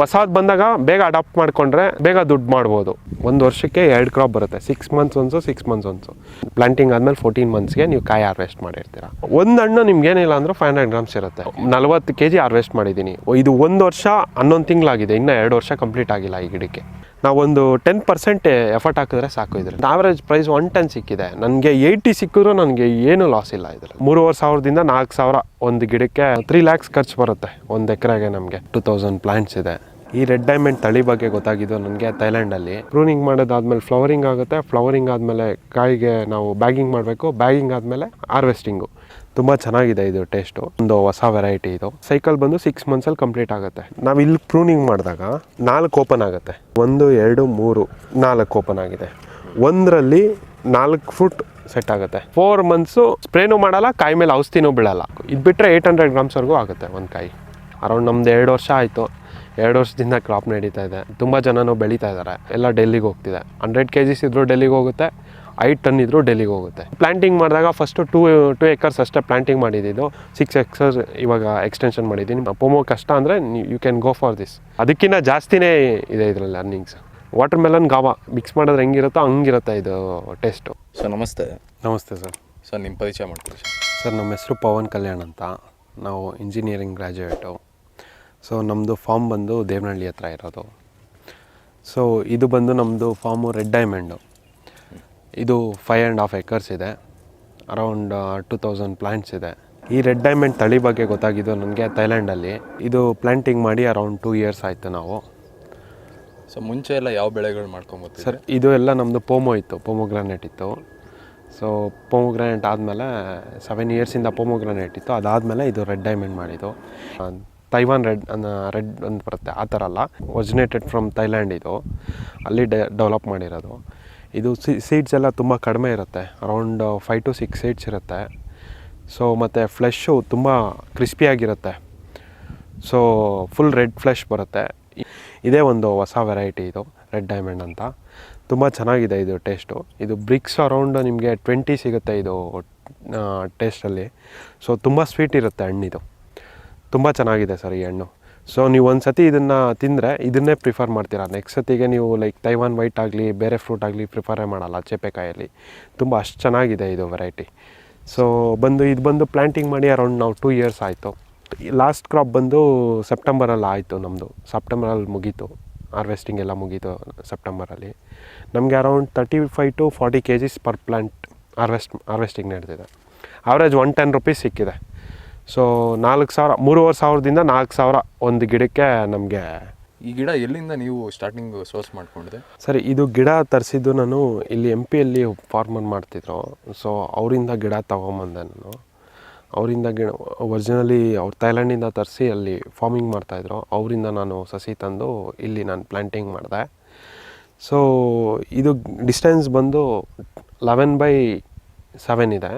ಹೊಸಾದ್ ಬಂದಾಗ ಬೇಗ ಅಡಾಪ್ಟ್ ಮಾಡ್ಕೊಂಡ್ರೆ ಬೇಗ ದುಡ್ಡು ಮಾಡ್ಬೋದು. ಒಂದು ವರ್ಷಕ್ಕೆ ಎರಡು ಕ್ರಾಪ್ ಬರುತ್ತೆ. Six months once six months once planting ಆದ್ಮೇಲೆ ಫೋರ್ಟೀನ್ ಮಂತ್ಸ್ಗೆ ನೀವು ಕಾಯಿ ಹಾರ್ವೆಸ್ಟ್ ಮಾಡಿರ್ತೀರ. ಒಂದು ಹಣ್ಣು ನಿಮ್ಗೆ ಏನಿಲ್ಲ ಅಂದ್ರೆ ಫೈವ್ ಹಂಡ್ರೆಡ್ ಗ್ರಾಮ್ಸ್ ಇರುತ್ತೆ. ನಲ್ವತ್ತು ಕೆ ಜಿ ಹಾರ್ವೆಸ್ಟ್ ಮಾಡಿದ್ದೀನಿ. ಇದು ಒಂದು ವರ್ಷ ಹನ್ನೊಂದು ತಿಂಗಳಾಗಿದೆ. ಇನ್ನೂ ಎರಡು ವರ್ಷ ಕಂಪ್ಲೀಟ್ ಆಗಿಲ್ಲ ಈ ಗಿಡಕ್ಕೆ. ನಾವೊಂದು ಟೆನ್ ಪರ್ಸೆಂಟ್ ಎಫರ್ಟ್ ಹಾಕಿದ್ರೆ ಸಾಕು ಇದ್ರೆ ಆವರೇಜ್ ಪ್ರೈಸ್ ಒನ್ ಟೆನ್ ಸಿಕ್ಕಿದೆ. ನನಗೆ ಏಯ್ಟಿ ಸಿಕ್ಕಿದ್ರು ನನಗೆ ಏನು ಲಾಸ್ ಇಲ್ಲ ಇದ್ರಲ್ಲಿ. ಮೂರುವರೆ ಸಾವಿರದಿಂದ ನಾಲ್ಕು ಸಾವಿರ ಒಂದು ಗಿಡಕ್ಕೆ ತ್ರೀ ಲ್ಯಾಕ್ಸ್ ಖರ್ಚು ಬರುತ್ತೆ. ಒಂದು ಎಕರೆಗೆ ನಮಗೆ ಟೂ ತೌಸಂಡ್ ಪ್ಲಾಂಟ್ಸ್ ಇದೆ. ಈ ರೆಡ್ ಡೈಮಂಡ್ ತಳಿ ಬಗ್ಗೆ ಗೊತ್ತಾಗಿದ್ದು ನನಗೆ ಥೈಲ್ಯಾಂಡಲ್ಲಿ. ಪ್ರೂನಿಂಗ್ ಮಾಡೋದಾದ್ಮೇಲೆ ಫ್ಲವರಿಂಗ್ ಆಗುತ್ತೆ. ಫ್ಲವರಿಂಗ್ ಆದಮೇಲೆ ಕಾಯಿಗೆ ನಾವು ಬ್ಯಾಗಿಂಗ್ ಮಾಡಬೇಕು. ಬ್ಯಾಗಿಂಗ್ ಆದಮೇಲೆ ಹಾರ್ವೆಸ್ಟಿಂಗು. ತುಂಬ ಚೆನ್ನಾಗಿದೆ ಇದು ಟೇಸ್ಟು. ಒಂದು ಹೊಸ ವೆರೈಟಿ ಇದು. ಸೈಕಲ್ ಬಂದು ಸಿಕ್ಸ್ ಮಂತ್ಸಲ್ಲಿ ಕಂಪ್ಲೀಟ್ ಆಗುತ್ತೆ. ನಾವು ಇಲ್ಲಿ ಪ್ರೂನಿಂಗ್ ಮಾಡಿದಾಗ ನಾಲ್ಕು ಓಪನ್ ಆಗುತ್ತೆ. ಒಂದು, ಎರಡು, ಮೂರು, ನಾಲ್ಕು ಓಪನ್ ಆಗಿದೆ. ಒಂದರಲ್ಲಿ ನಾಲ್ಕು ಫುಟ್ ಸೆಟ್ ಆಗುತ್ತೆ. ಫೋರ್ ಮಂತ್ಸು ಸ್ಪ್ರೇನೂ ಮಾಡಲ್ಲ, ಕಾಯಿ ಮೇಲೆ ಔಷಧಿನೂ ಬೀಳಲ್ಲ. ಇದು ಬಿಟ್ಟರೆ ಏಯ್ಟ್ ಹಂಡ್ರೆಡ್ ಗ್ರಾಮ್ಸ್ವರೆಗೂ ಆಗುತ್ತೆ ಒಂದು ಕಾಯಿ. ಅರೌಂಡ್ ನಮ್ದು ಎರಡು ವರ್ಷ ಆಯಿತು. ಎರಡು ವರ್ಷದಿಂದ ಕ್ರಾಪ್ ನಡೀತಾ ಇದೆ. ತುಂಬ ಜನನೂ ಬೆಳೀತಾ ಇದ್ದಾರೆ ಎಲ್ಲ ಡೆಲ್ಲಿಗೆ ಹೋಗ್ತಿದೆ. ಹಂಡ್ರೆಡ್ ಕೆ ಜಿಸ್ ಇದ್ರೂ ಡೆಲ್ಲಿಗೆ ಹೋಗುತ್ತೆ. ಐದು ಟನ್ ಇದ್ದರೂ ಡೆಲ್ಲಿಗೆ ಹೋಗುತ್ತೆ. ಪ್ಲಾಂಟಿಂಗ್ ಮಾಡಿದಾಗ ಫಸ್ಟು ಟೂ ಟೂ ಏಕರ್ಸ್ ಅಷ್ಟೇ ಪ್ಲಾಂಟಿಂಗ್ ಮಾಡಿದ್ದು ಸಿಕ್ಸ್ ಎಕ್ಸರ್ಸ್ ಇವಾಗ ಎಕ್ಸ್ಟೆನ್ಷನ್ ಮಾಡಿದ್ದೀನಿ ಪೊಮೋ ಕಷ್ಟ ಅಂದರೆ you can go for this ಅದಕ್ಕಿಂತ ಜಾಸ್ತಿನೇ ಇದೆ ಇದರಲ್ಲಿ earnings watermelon guava mix ಮಾಡಿದ್ರೆ ಹೆಂಗಿರುತ್ತೋ ಹಂಗಿರುತ್ತೆ ಇದು ಟೇಸ್ಟು ಸರ್ ನಮಸ್ತೆ. ನಮಸ್ತೆ ಸರ್. ಸರ್ ನಿಮ್ಮ ಪರಿಚಯ ಮಾಡ್ತೀವಿ ಸರ್? ಸರ್ ನಮ್ಮ ಹೆಸರು ಪವನ್ ಕಲ್ಯಾಣ್ ಅಂತ. ನಾವು ಇಂಜಿನಿಯರಿಂಗ್ ಗ್ರ್ಯಾಜುಯೇಟು ಸೊ ನಮ್ಮದು ಫಾರ್ಮ್ ಬಂದು ದೇವನಹಳ್ಳಿ ಹತ್ರ ಇರೋದು. ಸೊ ಇದು ಬಂದು ನಮ್ಮದು ಫಾರ್ಮು ರೆಡ್ ಡೈಮಂಡು ಇದು ಫೈವ್ ಆ್ಯಂಡ್ ಹಾಫ್ ಎಕರ್ಸ್ ಇದೆ. ಅರೌಂಡ್ ಟು ತೌಸಂಡ್ ಪ್ಲ್ಯಾಂಟ್ಸ್ ಇದೆ. ಈ ರೆಡ್ ಡೈಮಂಡ್ ತಳಿ ಬಗ್ಗೆ ಗೊತ್ತಾಗಿದ್ದು ನನಗೆ ಥೈಲ್ಯಾಂಡಲ್ಲಿ ಇದು ಪ್ಲ್ಯಾಂಟಿಂಗ್ ಮಾಡಿ ಅರೌಂಡ್ ಟೂ ಇಯರ್ಸ್ ಆಯಿತು ನಾವು. ಸೊ ಮುಂಚೆ ಎಲ್ಲ ಯಾವ ಬೆಳೆಗಳು ಮಾಡ್ಕೊಬೋದು ಸರ್ ಇದು ಎಲ್ಲ ನಮ್ಮದು ಪೋಮೋ ಇತ್ತು ಪೋಮೋಗ್ರಾನೇಟ್ ಇತ್ತು. ಸೊ ಪೋಮೋಗ್ರಾನೇಟ್ ಆದಮೇಲೆ ಸೆವೆನ್ ಇಯರ್ಸಿಂದ ಪೋಮೋಗ್ರಾನೇಟ್ ಇತ್ತು. ಅದಾದಮೇಲೆ ಇದು ರೆಡ್ ಡೈಮಂಡ್ ಮಾಡಿದ್ದು. ತೈವಾನ್ ರೆಡ್ ರೆಡ್ ಅಂತ ಬರುತ್ತೆ, ಆ ಥರ ಅಲ್ಲ. ಒರಿಜಿನೇಟೆಡ್ ಫ್ರಮ್ ಥೈಲ್ಯಾಂಡ್ ಇದು. ಅಲ್ಲಿ ಡೆವಲಪ್ ಮಾಡಿರೋದು. ಇದು ಸೀಡ್ಸ್ ಎಲ್ಲ ತುಂಬ ಕಡಿಮೆ ಇರುತ್ತೆ. Around five to six seeds ಇರುತ್ತೆ. ಸೊ ಮತ್ತು ಫ್ಲೆಶ್ಶು ತುಂಬ ಕ್ರಿಸ್ಪಿಯಾಗಿರುತ್ತೆ ಸೊ ಫುಲ್ ರೆಡ್ ಫ್ಲೆಶ್ ಬರುತ್ತೆ. ಇದೇ ಒಂದು ಹೊಸ ವೆರೈಟಿ ಇದು ರೆಡ್ ಡೈಮಂಡ್ ಅಂತ. ತುಂಬ ಚೆನ್ನಾಗಿದೆ ಇದು ಟೇಸ್ಟು ಇದು ಬ್ರಿಕ್ಸ್ ಅರೌಂಡ್ ನಿಮಗೆ ಟ್ವೆಂಟಿ ಸಿಗುತ್ತೆ ಇದು ಟೇಸ್ಟಲ್ಲಿ ಸೊ ತುಂಬ ಸ್ವೀಟ್ ಇರುತ್ತೆ ಹಣ್ಣಿದು. ತುಂಬ ಚೆನ್ನಾಗಿದೆ ಸರ್ ಈ ಹಣ್ಣು. ಸೊ ನೀವು ಒಂದು ಸತಿ ಇದನ್ನು ತಿಂದರೆ ಇದನ್ನೇ ಪ್ರಿಫರ್ ಮಾಡ್ತೀರಾ? ನೆಕ್ಸ್ಟ್ ಸತಿಗೆ ನೀವು ಲೈಕ್ ತೈವಾನ್ ವೈಟ್ ಆಗಲಿ, ಬೇರೆ ಫ್ರೂಟ್ ಆಗಲಿ ಪ್ರಿಫರೇ ಮಾಡಲ್ಲ ಚೇಪೆಕಾಯಲ್ಲಿ. ತುಂಬ ಅಷ್ಟು ಚೆನ್ನಾಗಿದೆ ಇದು ವೆರೈಟಿ ಸೊ ಬಂದು ಇದು ಬಂದು ಪ್ಲ್ಯಾಂಟಿಂಗ್ ಮಾಡಿ ಅರೌಂಡ್ ನಾವು ಟೂ ಇಯರ್ಸ್ ಆಯಿತು. ಲಾಸ್ಟ್ ಕ್ರಾಪ್ ಬಂದು ಸೆಪ್ಟೆಂಬರಲ್ಲಿ ಆಯಿತು ನಮ್ಮದು ಸೆಪ್ಟೆಂಬರಲ್ಲಿ ಮುಗೀತು. ಹಾರ್ವೆಸ್ಟಿಂಗ್ ಎಲ್ಲ ಮುಗೀತು ಸೆಪ್ಟೆಂಬರಲ್ಲಿ ನಮಗೆ around thirty five to forty K Gs per plant harvest harvesting ನಡೆದಿದೆ. ಆವ್ರೇಜ್ ಒನ್ ಟೆನ್ ರುಪೀಸ್ ಸಿಕ್ಕಿದೆ. ಸೊ ನಾಲ್ಕು ಸಾವಿರ ಮೂರುವರೆ ಸಾವಿರದಿಂದ ನಾಲ್ಕು ಸಾವಿರ ಒಂದು ಗಿಡಕ್ಕೆ ನಮಗೆ. ಈ ಗಿಡ ಎಲ್ಲಿಂದ ನೀವು ಸ್ಟಾರ್ಟಿಂಗ್ ಸೋರ್ಸ್ ಮಾಡ್ಕೊಂಡಿದೆ? ಸರಿ ಇದು ಗಿಡ ತರಿಸಿದ್ದು ನಾನು ಇಲ್ಲಿ ಎಂ ಪಿಯಲ್ಲಿ ಫಾರ್ಮರ್ ಮಾಡ್ತಿದ್ರು. ಸೊ ಅವರಿಂದ ಗಿಡ ತೊಗೊಂಬಂದೆ ನಾನು. ಅವರಿಂದ ಗಿಡ ಒರಿಜಿನಲಿ ಅವ್ರು ಥೈಲ್ಯಾಂಡಿಂದ ತರಿಸಿ ಅಲ್ಲಿ ಫಾರ್ಮಿಂಗ್ ಮಾಡ್ತಾಯಿದ್ರು. ಅವರಿಂದ ನಾನು ಸಸಿ ತಂದು ಇಲ್ಲಿ ನಾನು ಪ್ಲ್ಯಾಂಟಿಂಗ್ ಮಾಡಿದೆ. ಸೊ ಇದು ಡಿಸ್ಟೆನ್ಸ್ ಬಂದು ಲೆವೆನ್ ಬೈ ಸೆವೆನ್ ಇದೆ.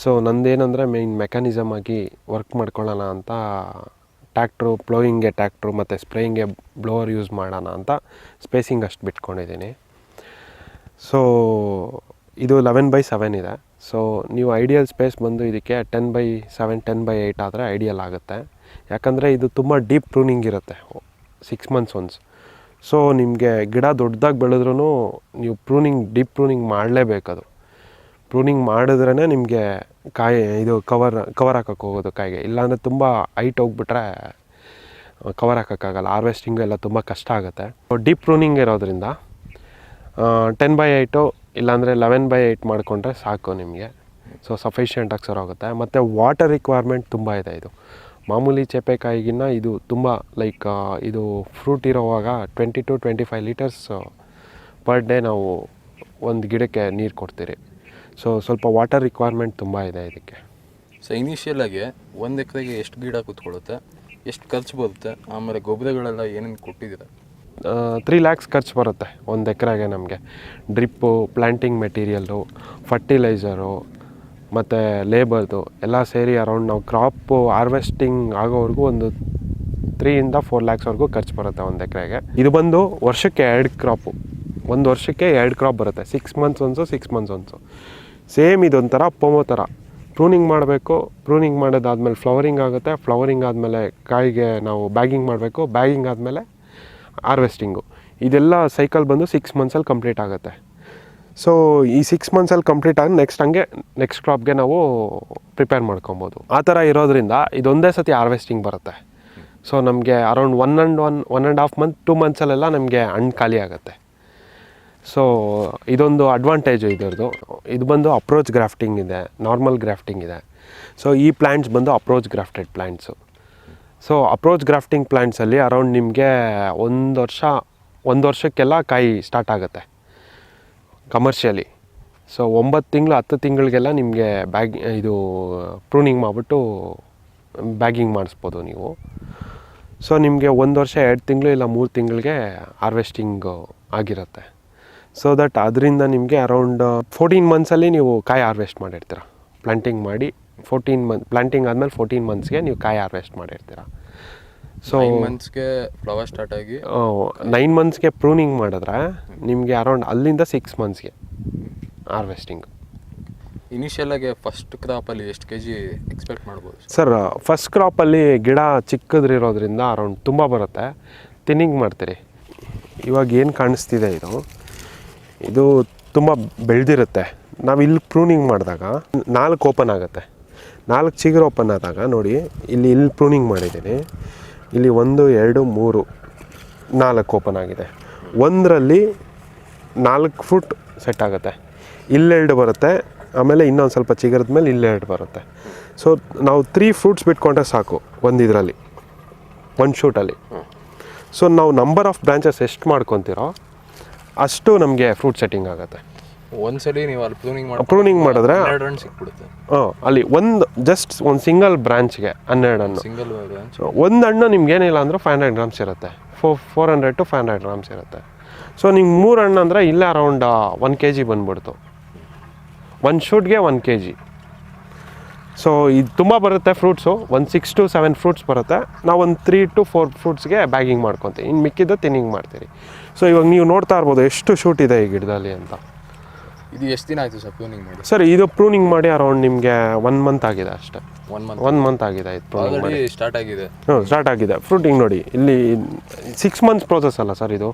ಸೊ ನಂದೇನಂದರೆ ಮೇಯ್ನ್ ಮೆಕ್ಯಾನಿಸಮ್ ಆಗಿ ವರ್ಕ್ ಮಾಡ್ಕೊಳ್ಳೋಣ ಅಂತ ಟ್ಯಾಕ್ಟ್ರು ಪ್ಲೋಯಿಂಗ್ಗೆ ಟ್ಯಾಕ್ಟ್ರು ಮತ್ತು ಸ್ಪ್ರೇಯಿಂಗ್ಗೆ ಬ್ಲೋವರ್ ಯೂಸ್ ಮಾಡೋಣ ಅಂತ ಸ್ಪೇಸಿಂಗ್ ಅಷ್ಟು ಬಿಟ್ಕೊಂಡಿದ್ದೀನಿ. ಸೊ ಇದು ಲೆವೆನ್ ಬೈ ಸೆವೆನ್ ಇದೆ. ಸೊ ನೀವು ಐಡಿಯಲ್ ಸ್ಪೇಸ್ ಬಂದು ಇದಕ್ಕೆ ten by seven ten by eight ಆದರೆ ಐಡಿಯಲ್ ಆಗುತ್ತೆ. ಯಾಕಂದರೆ ಇದು ತುಂಬ ಡೀಪ್ ಪ್ರೂನಿಂಗ್ ಇರುತ್ತೆ ಸಿಕ್ಸ್ ಮಂತ್ಸ್ ಒನ್ಸ್ ಸೊ ನಿಮಗೆ ಗಿಡ ದೊಡ್ಡದಾಗಿ ಬೆಳೆದ್ರೂ ನೀವು ಪ್ರೂನಿಂಗ್ ಡೀಪ್ ಪ್ರೂನಿಂಗ್ ಮಾಡಲೇಬೇಕದು. ಪ್ರೂನಿಂಗ್ ಮಾಡಿದ್ರೇ ನಿಮಗೆ ಕಾಯಿ ಇದು ಕವರ್ ಕವರ್ ಹಾಕಕ್ಕೆ ಹೋಗೋದು ಕಾಯಿಗೆ. ಇಲ್ಲಾಂದರೆ ತುಂಬ ಹೈಟ್ ಹೋಗ್ಬಿಟ್ರೆ ಕವರ್ ಹಾಕೋಕ್ಕಾಗಲ್ಲ. ಹಾರ್ವೆಸ್ಟಿಂಗು ಎಲ್ಲ ತುಂಬ ಕಷ್ಟ ಆಗುತ್ತೆ. ಡೀಪ್ ಪ್ರೂನಿಂಗ್ ಇರೋದ್ರಿಂದ ಟೆನ್ ಬೈ ಏಯ್ಟು ಇಲ್ಲಾಂದರೆ ಲೆವೆನ್ ಬೈ ಏಯ್ಟ್ ಮಾಡಿಕೊಂಡ್ರೆ ಸಾಕು ನಿಮಗೆ. ಸೊ ಸಫಿಷಿಯೆಂಟಾಗಿ ಸರ್ ಹೋಗುತ್ತೆ ಮತ್ತು ವಾಟರ್ ರಿಕ್ವೈರ್ಮೆಂಟ್ ತುಂಬ ಇದೆ ಇದು. ಮಾಮೂಲಿ ಚೇಪೆಕಾಯಿಗಿನ್ನ ಇದು ತುಂಬ ಲೈಕ್ ಇದು fruit ಇರೋವಾಗ twenty to twenty five litres per day ನಾವು ಒಂದು ಗಿಡಕ್ಕೆ ನೀರು ಕೊಡ್ತೀರಿ. ಸೊ ಸ್ವಲ್ಪ ವಾಟರ್ ರಿಕ್ವೈರ್ಮೆಂಟ್ ತುಂಬ ಇದೆ ಇದಕ್ಕೆ. ಸೊ ಇನಿಷಿಯಲ್ ಆಗಿ ಒಂದು ಎಕರೆಗೆ ಎಷ್ಟು ಗಿಡ ಕೂತ್ಕೊಳ್ಳುತ್ತೆ ಎಷ್ಟು ಖರ್ಚು ಬರುತ್ತೆ ಆಮೇಲೆ ಗೊಬ್ಬರಗಳೆಲ್ಲ ಏನೇನು ಕೊಟ್ಟಿದ್ದೀರಾ? ತ್ರೀ ಲ್ಯಾಕ್ಸ್ ಖರ್ಚು ಬರುತ್ತೆ ಒಂದು ಎಕರೆಗೆ ನಮಗೆ. ಡ್ರಿಪ್ಪು ಪ್ಲ್ಯಾಂಟಿಂಗ್ ಮೆಟೀರಿಯಲ್ಲು ಫರ್ಟಿಲೈಸರು ಮತ್ತು ಲೇಬರ್ದು ಎಲ್ಲ ಸೇರಿ ಅರೌಂಡ್ ನಾವು ಕ್ರಾಪು ಹಾರ್ವೆಸ್ಟಿಂಗ್ ಆಗೋವರೆಗೂ ಒಂದು ತ್ರೀಯಿಂದ ಫೋರ್ ಲ್ಯಾಕ್ಸ್ವರೆಗೂ ಖರ್ಚು ಬರುತ್ತೆ ಒಂದು ಎಕರೆಗೆ. ಇದು ಬಂದು ವರ್ಷಕ್ಕೆ ಎರಡು ಕ್ರಾಪು ಒಂದು ವರ್ಷಕ್ಕೆ ಎರಡು ಕ್ರಾಪ್ ಬರುತ್ತೆ. Six months once six months once same ಇದೊಂಥರ ಪೊಮೋ ಥರ. ಪ್ರೂನಿಂಗ್ ಮಾಡಬೇಕು, ಪ್ರೂನಿಂಗ್ ಮಾಡೋದಾದ್ಮೇಲೆ ಫ್ಲವರಿಂಗ್ ಆಗುತ್ತೆ. ಫ್ಲವರಿಂಗ್ ಆದಮೇಲೆ ಕಾಯಿಗೆ ನಾವು ಬ್ಯಾಗಿಂಗ್ ಮಾಡಬೇಕು. ಬ್ಯಾಗಿಂಗ್ ಆದಮೇಲೆ ಹಾರ್ವೆಸ್ಟಿಂಗು. ಇದೆಲ್ಲ ಸೈಕಲ್ ಬಂದು ಸಿಕ್ಸ್ ಮಂತ್ಸಲ್ಲಿ ಕಂಪ್ಲೀಟ್ ಆಗುತ್ತೆ. ಸೊ ಈ ಸಿಕ್ಸ್ ಮಂತ್ಸಲ್ಲಿ ಕಂಪ್ಲೀಟ್ ಆಗಿ ನೆಕ್ಸ್ಟ್ ಹಂಗೆ ನೆಕ್ಸ್ಟ್ ಕ್ರಾಪ್ಗೆ ನಾವು ಪ್ರಿಪೇರ್ ಮಾಡ್ಕೊಬೋದು. ಆ ಥರ ಇರೋದ್ರಿಂದ ಇದೊಂದೇ ಸತಿ ಹಾರ್ವೆಸ್ಟಿಂಗ್ ಬರುತ್ತೆ. ಸೊ ನಮಗೆ around one and one one and half month two ಮಂತ್ಸಲ್ಲೆಲ್ಲ ನಮಗೆ ಹಣ್ಣು ಖಾಲಿ ಆಗುತ್ತೆ. ಸೊ ಇದೊಂದು ಅಡ್ವಾಂಟೇಜು ಇದರದು ಇದು ಬಂದು ಅಪ್ರೋಚ್ ಗ್ರಾಫ್ಟಿಂಗ್ ಇದೆ. ನಾರ್ಮಲ್ ಗ್ರಾಫ್ಟಿಂಗ್ ಇದೆ. ಸೊ ಈ ಪ್ಲ್ಯಾಂಟ್ಸ್ ಬಂದು approach grafted plants so approach grafting ಪ್ಲ್ಯಾಂಟ್ಸಲ್ಲಿ around ನಿಮಗೆ ಒಂದು ವರ್ಷ, ಒಂದು ವರ್ಷಕ್ಕೆಲ್ಲ ಕಾಯಿ ಸ್ಟಾರ್ಟ್ ಆಗುತ್ತೆ. ಕಮರ್ಷಿಯಲಿ ಸೊ ಒಂಬತ್ತು ತಿಂಗಳು, ಹತ್ತು ತಿಂಗಳಿಗೆಲ್ಲ ನಿಮಗೆ ಬ್ಯಾಗ್ ಇದು ಪ್ರೂನಿಂಗ್ ಮಾಡಿಬಿಟ್ಟು ಬ್ಯಾಗಿಂಗ್ ಮಾಡಿಸ್ಬೋದು ನೀವು. ಸೊ ನಿಮಗೆ ಒಂದು ವರ್ಷ, ಎರಡು ತಿಂಗಳು, ಇಲ್ಲ ಮೂರು ತಿಂಗಳಿಗೆ ಹಾರ್ವೆಸ್ಟಿಂಗು ಆಗಿರುತ್ತೆ. ಸೊ ದಟ್ ಅದರಿಂದ ನಿಮಗೆ ಅರೌಂಡ್ ಫೋರ್ಟೀನ್ ಮಂತ್ಸಲ್ಲಿ ನೀವು ಕಾಯಿ ಹಾರ್ವೆಸ್ಟ್ ಮಾಡಿರ್ತೀರ. ಪ್ಲಾಂಟಿಂಗ್ ಮಾಡಿ ಫೋರ್ಟೀನ್ ಮಂತ್ ಪ್ಲಾಂಟಿಂಗ್ ಆದಮೇಲೆ ಫೋರ್ಟೀನ್ ಮಂತ್ಸ್ಗೆ ನೀವು ಕಾಯಿ ಹಾರ್ವೆಸ್ಟ್ ಮಾಡಿರ್ತೀರ. ಸೊ ಮಂತ್ಸ್ಗೆ ಫ್ಲವರ್ ಸ್ಟಾರ್ಟ್ ಆಗಿ ನೈನ್ ಮಂತ್ಸ್ಗೆ ಪ್ರೂನಿಂಗ್ ಮಾಡಿದ್ರೆ ನಿಮಗೆ ಅರೌಂಡ್ ಅಲ್ಲಿಂದ ಸಿಕ್ಸ್ ಮಂತ್ಸ್ಗೆ ಹಾರ್ವೆಸ್ಟಿಂಗ್ ಇನಿಷಿಯಲ್ ಆಗಿ ಫಸ್ಟ್ ಕ್ರಾಪಲ್ಲಿ ಎಷ್ಟು ಕೆ ಜಿ ಎಕ್ಸ್ಪೆಕ್ಟ್ ಮಾಡ್ಬೋದು ಸರ್ ಸರ್ ಫಸ್ಟ್ ಕ್ರಾಪಲ್ಲಿ ಗಿಡ ಚಿಕ್ಕದ್ರಿರೋದ್ರಿಂದ ಅರೌಂಡ್ ತುಂಬ ಬರುತ್ತೆ. ತಿನ್ನಿಂಗ್ ಮಾಡ್ತೀರಿ. ಇವಾಗ ಏನು ಕಾಣಿಸ್ತಿದೆ ಇದು? ಇದು ತುಂಬ ಬೆಳೆದಿರುತ್ತೆ. ನಾವು ಇಲ್ಲಿ ಪ್ರೂನಿಂಗ್ ಮಾಡಿದಾಗ ನಾಲ್ಕು ಓಪನ್ ಆಗುತ್ತೆ. ನಾಲ್ಕು ಚಿಗುರು ಓಪನ್ ಆದಾಗ ನೋಡಿ, ಇಲ್ಲಿ ಇಲ್ಲಿ ಪ್ರೂನಿಂಗ್ ಮಾಡಿದ್ದೀನಿ ಇಲ್ಲಿ ಒಂದು, ಎರಡು, ಮೂರು, ನಾಲ್ಕು ಓಪನ್ ಆಗಿದೆ. ಒಂದರಲ್ಲಿ ನಾಲ್ಕು ಫುಟ್ ಸೆಟ್ ಆಗುತ್ತೆ. ಇಲ್ಲೆರಡು ಬರುತ್ತೆ, ಆಮೇಲೆ ಇನ್ನೊಂದು ಸ್ವಲ್ಪ ಚಿಗರದ ಮೇಲೆ ಇಲ್ಲೆರಡು ಬರುತ್ತೆ. ಸೊ ನಾವು ತ್ರೀ ಫ್ರೂಟ್ಸ್ ಬಿಟ್ಕೊಂಡ್ರೆ ಸಾಕು, ಒಂದು ಇದರಲ್ಲಿ ಒಂದು ಶೂಟಲ್ಲಿ ಸೊ ನಾವು ನಂಬರ್ ಆಫ್ ಬ್ರಾಂಚಸ್ ಎಷ್ಟು ಮಾಡ್ಕೊತೀರೋ ಅಷ್ಟು ನಮಗೆ ಫ್ರೂಟ್ ಸೆಟ್ಟಿಂಗ್ ಆಗುತ್ತೆ. ಒಂದ್ಸಲಿ ನೀವು ಅಲ್ಲಿ ಪ್ರೂನಿಂಗ್ ಮಾಡಿ ಮಾಡಿದ್ರೆ- ಹನ್ನೆರಡು ರನ್ ಸಿಕ್ಬಿಡುತ್ತೆ. ಹಾಂ ಅಲ್ಲಿ ಒಂದು ಜಸ್ಟ್ ಒಂದು ಸಿಂಗಲ್ ಬ್ರಾಂಚ್ಗೆ ಹನ್ನೆರಡು ಹಣ್ಣು. ಸಿಂಗಲ್ ಬ್ರಾಂಚ್ ಒಂದು ಹಣ್ಣು ನಿಮ್ಗೆ ಏನಿಲ್ಲ ಅಂದ್ರೆ ಫೈವ್ ಹಂಡ್ರೆಡ್ ಗ್ರಾಮ್ಸ್ ಇರುತ್ತೆ. Four four hundred to five hundred grams ಇರುತ್ತೆ. ಸೊ ನಿಮ್ಗೆ ಮೂರು ಹಣ್ಣು ಅಂದರೆ ಇಲ್ಲೇ ಅರೌಂಡ್ ಒನ್ ಕೆ ಜಿ ಬಂದ್ಬಿಡ್ತು. ಒಂದು ಶೂಟ್ಗೆ ಒನ್ ಕೆ ಜಿ ಸೊ ಇದು ತುಂಬ ಬರುತ್ತೆ ಫ್ರೂಟ್ಸು ಒಂದು ಸಿಕ್ಸ್ ಟು ಸೆವೆನ್ ಫ್ರೂಟ್ಸ್ ಬರುತ್ತೆ. ನಾವು ಒಂದು ತ್ರೀ ಟು ಫೋರ್ ಫ್ರೂಟ್ಸ್ಗೆ ಬ್ಯಾಗಿಂಗ್ ಮಾಡ್ಕೊತೀವಿ. ಇನ್ನು ಮಿಕ್ಕಿದ್ದು ತಿನ್ನಿಂಗ್ ಮಾಡ್ತೀರಿ. ಸೊ ಇವಾಗ ನೀವು ನೋಡ್ತಾ ಇರ್ಬೋದು ಎಷ್ಟು ಶೂಟ್ ಇದೆ ಈ ಗಿಡದಲ್ಲಿ ಅಂತ. ಇದು ಎಷ್ಟು ದಿನ ಆಯಿತು ಸರ್ ಪ್ರೂನಿಂಗ್ ಮಾಡಿ? ಸರ್ ಇದು ಪ್ರೂನಿಂಗ್ ಮಾಡಿ ಅರೌಂಡ್ ನಿಮಗೆ ಒನ್ ಮಂತ್ ಆಗಿದೆ ಅಷ್ಟೇ. ಒನ್ ಮಂತ್ ಒನ್ ಮಂತ್ ಆಗಿದೆ ಇದು ಪ್ರೂನಿಂಗ್ ಮಾಡಿ. ಸ್ಟಾರ್ಟ್ ಆಗಿದೆ. ಹ್ಞೂ ಸ್ಟಾರ್ಟ್ ಆಗಿದೆ. ಫ್ರೂಟಿಂಗ್ ನೋಡಿ. ಇಲ್ಲಿ ಸಿಕ್ಸ್ ಮಂತ್ಸ್ ಪ್ರೋಸೆಸ್ ಅಲ್ಲ ಸರ್ ಇದು.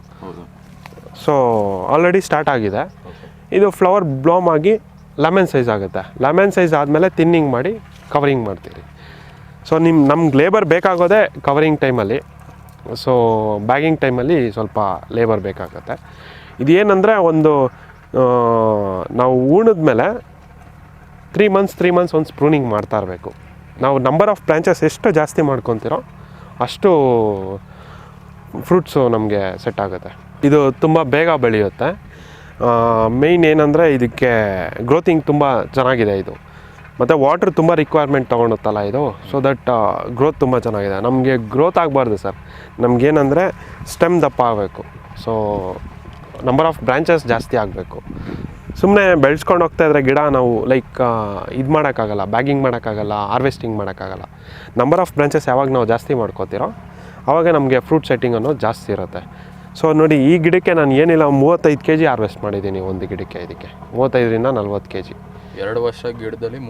ಸೊ ಆಲ್ರೆಡಿ ಸ್ಟಾರ್ಟ್ ಆಗಿದೆ. ಇದು ಫ್ಲವರ್ ಬ್ಲೋಮ್ ಆಗಿ ಲೆಮನ್ ಸೈಜ್ ಆಗುತ್ತೆ. ಲೆಮನ್ ಸೈಜ್ ಆದಮೇಲೆ ತಿನ್ನಿಂಗ್ ಮಾಡಿ ಕವರಿಂಗ್ ಮಾಡ್ತೀರಿ. ಸೊ ನಿಮ್ಮ ನಮ್ಗೆ ಲೇಬರ್ ಬೇಕಾಗೋದೇ ಕವರಿಂಗ್ ಟೈಮಲ್ಲಿ ಸೊ ಬ್ಯಾಗಿಂಗ್ ಟೈಮಲ್ಲಿ ಸ್ವಲ್ಪ ಲೇಬರ್ ಬೇಕಾಗುತ್ತೆ. ಇದೇನಂದರೆ ಒಂದು ನಾವು ಊಣದ ಉಣಿದ್ಮೇಲೆ ತ್ರೀ ಮಂತ್ಸ್ ತ್ರೀ ಮಂತ್ಸ್ ಒಂದು ಸ್ಪ್ರೂನಿಂಗ್ ಮಾಡ್ತಾ ಇರಬೇಕು. ನಾವು ನಂಬರ್ ಆಫ್ ಬ್ರ್ಯಾಂಚಸ್ ಎಷ್ಟು ಜಾಸ್ತಿ ಮಾಡ್ಕೊತಿರೋ ಅಷ್ಟು ಫ್ರೂಟ್ಸು ನಮಗೆ ಸೆಟ್ ಆಗುತ್ತೆ. ಇದು ತುಂಬ ಬೇಗ ಬೆಳೆಯುತ್ತೆ. ಮೇಯ್ನ್ ಏನಂದರೆ ಇದಕ್ಕೆ ಗ್ರೋತಿಂಗ್ ತುಂಬ ಚೆನ್ನಾಗಿದೆ ಇದು. ಮತ್ತು ವಾಟ್ರ್ ತುಂಬ ರಿಕ್ವೈರ್ಮೆಂಟ್ ತೊಗೊಳುತ್ತಲ್ಲ ಇದು. ಸೊ ದಟ್ ಗ್ರೋತ್ ತುಂಬ ಚೆನ್ನಾಗಿದೆ. ನಮಗೆ ಗ್ರೋತ್ ಆಗಬಾರ್ದು ಸರ್. ನಮಗೇನಂದರೆ ಸ್ಟೆಮ್ ದಪ್ಪ ಆಗಬೇಕು. ಸೊ ನಂಬರ್ ಆಫ್ ಬ್ರ್ಯಾಂಚಸ್ ಜಾಸ್ತಿ ಆಗಬೇಕು. ಸುಮ್ಮನೆ ಬೆಳೆಸ್ಕೊಂಡು ಹೋಗ್ತಾ ಇದ್ರೆ ಗಿಡ ನಾವು ಲೈಕ್ ಇದು ಮಾಡೋಕ್ಕಾಗಲ್ಲ ಬ್ಯಾಗಿಂಗ್ ಮಾಡೋಕ್ಕಾಗಲ್ಲ ಹಾರ್ವೆಸ್ಟಿಂಗ್ ಮಾಡೋಕ್ಕಾಗಲ್ಲ. ನಂಬರ್ ಆಫ್ ಬ್ರಾಂಚಸ್ ಯಾವಾಗ ನಾವು ಜಾಸ್ತಿ ಮಾಡ್ಕೋತೀರೋ ಆವಾಗ ನಮಗೆ ಫ್ರೂಟ್ ಸೆಟ್ಟಿಂಗ್ ಅನ್ನೋದು ಜಾಸ್ತಿ ಇರುತ್ತೆ. ಸೊ ನೋಡಿ ಈ ಗಿಡಕ್ಕೆ ನಾನು ಏನಿಲ್ಲ ಮೂವತ್ತೈದು ಕೆ ಜಿ ಹಾರ್ವೆಸ್ಟ್ ಮಾಡಿದ್ದೀನಿ ಒಂದು ಗಿಡಕ್ಕೆ ಇದಕ್ಕೆ. ಮೂವತ್ತೈದರಿಂದ ನಲ್ವತ್ತು ಕೆ ಜಿ ಎರಡು ವರ್ಷ ಗಿಡದಲ್ಲಿ